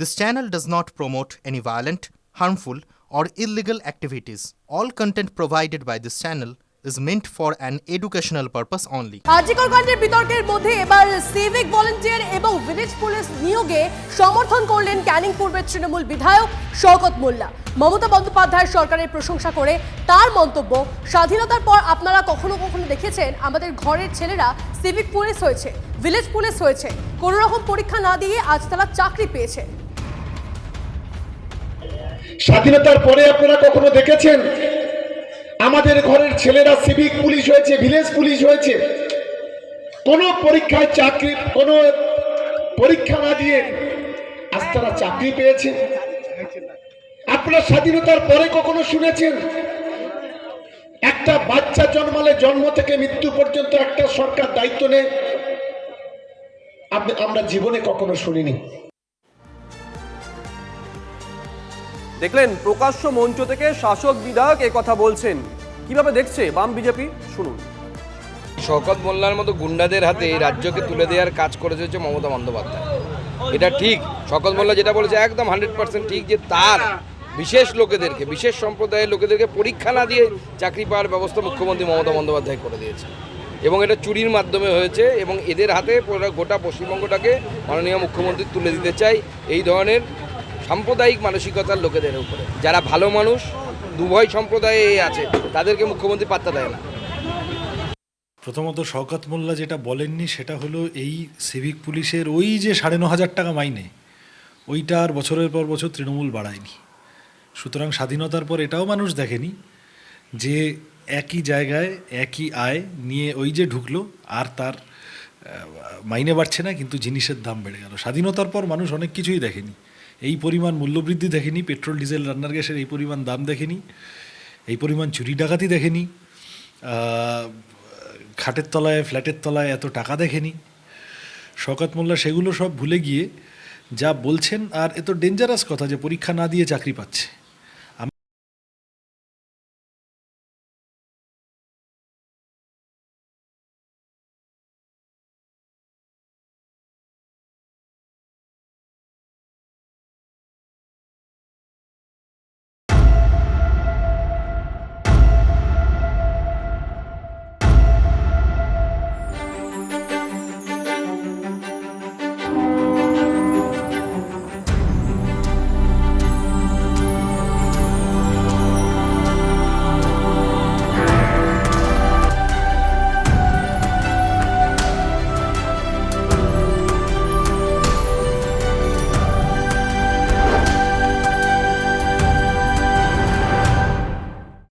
This channel does not promote any violent, harmful, or illegal activities. All content provided by this channel is meant for an educational purpose only. RG Kar কাণ্ডের বিতর্কের মধ্যে এবার civic volunteer এবং village police নিয়োগে সমর্থন করলেন ক্যানিং পূর্বের তৃণমূল বিধায়ক শওকত মোল্লা মমতা বন্দ্যোপাধ্যায়ের সরকারের প্রশংসা করে তার মন্তব্য স্বাধীনতার পর আপনারা কখনো কখনো দেখেছেন আমাদের ঘরের ছেলেরা সিভিক পুলিশ হয়েছে ভিলেজ পুলিশ হয়েছে কোনো রকম পরীক্ষা না দিয়ে আজ তারা চাকরি পেয়েছে স্বাধীনতার পরে আপনারা কখনো দেখেছেন? আমাদের ঘরের ছেলেরা সিভিক পুলিশ হয়েছে, ভিলেজ পুলিশ হয়েছে। কোনো পরীক্ষায় চাকরি, কোনো পরীক্ষা না দিয়ে আজ তারা চাকরি পেয়েছে। আপনারা স্বাধীনতার পরে কখনো শুনেছেন? একটা বাচ্চা জন্মালে জন্ম থেকে মৃত্যু পর্যন্ত একটা সরকার দায়িত্ব নেয়। আমরা জীবনে কখনো শুনিনি। দেখলেন প্রকাশ্য মঞ্চ থেকে শাসক বিধায়ক কথা বলছেন। কীভাবে দেখছে বাম বিজেপি? শুনুন। শওকত মোল্লার মতো গুন্ডাদের হাতে রাজ্যকে তুলে দেওয়ার কাজ করেছে হচ্ছে মমতা বন্দ্যোপাধ্যায়। এটা ঠিক। শওকত মোল্লা যেটা বলেছে একদম হান্ড্রেড পার্সেন্ট ঠিক যে তার বিশেষ লোকেদেরকে, বিশেষ সম্প্রদায়ের লোকেদেরকে পরীক্ষা না দিয়ে চাকরি পাওয়ার ব্যবস্থা মুখ্যমন্ত্রী মমতা বন্দ্যোপাধ্যায় করে দিয়েছে। এবং এটা চুরির মাধ্যমে হয়েছে এবং এদের হাতে গোটা পশ্চিমবঙ্গটাকে মাননীয় মুখ্যমন্ত্রী তুলে দিতে চাই। এই ধরনের সাম্প্রদায়িক মানসিকতার লোকেদের উপরে। যারা ভালো মানুষ, দুভয় সম্প্রদায়ে আছে, তাদেরকে মুখ্যমন্ত্রী পাত্তা দেয় না। প্রথমত শওকত মোল্লা যেটা বলেননি, সেটা হলো এই সিভিক পুলিশের ওই যে সাড়ে ন হাজার টাকা মাইনে, ওইটা আর বছরের পর বছর তৃণমূল বাড়ায়নি। সুতরাং স্বাধীনতার পর এটাও মানুষ দেখেনি যে একই জায়গায় একই আয় নিয়ে ওই যে ঢুকলো, আর তার মাইনে বাড়ছে না, কিন্তু জিনিসের দাম বেড়ে গেল। স্বাধীনতার পর মানুষ অনেক কিছুই দেখেনি। এই পরিমাণ মূল্যবৃদ্ধি দেখেনি, পেট্রোল, ডিজেল, রান্নার গ্যাসের এই পরিমাণ দাম দেখেনি, এই পরিমাণ চুরি ডাকাতি দেখেনি খাটের তলায়, ফ্ল্যাটের তলায় এত টাকা দেখেনি। শকাত মোল্লা, সেগুলো সব ভুলে গিয়ে যা বলছেন, আর এত ডেঞ্জারাস কথা যে পরীক্ষা না দিয়ে চাকরি পাচ্ছে।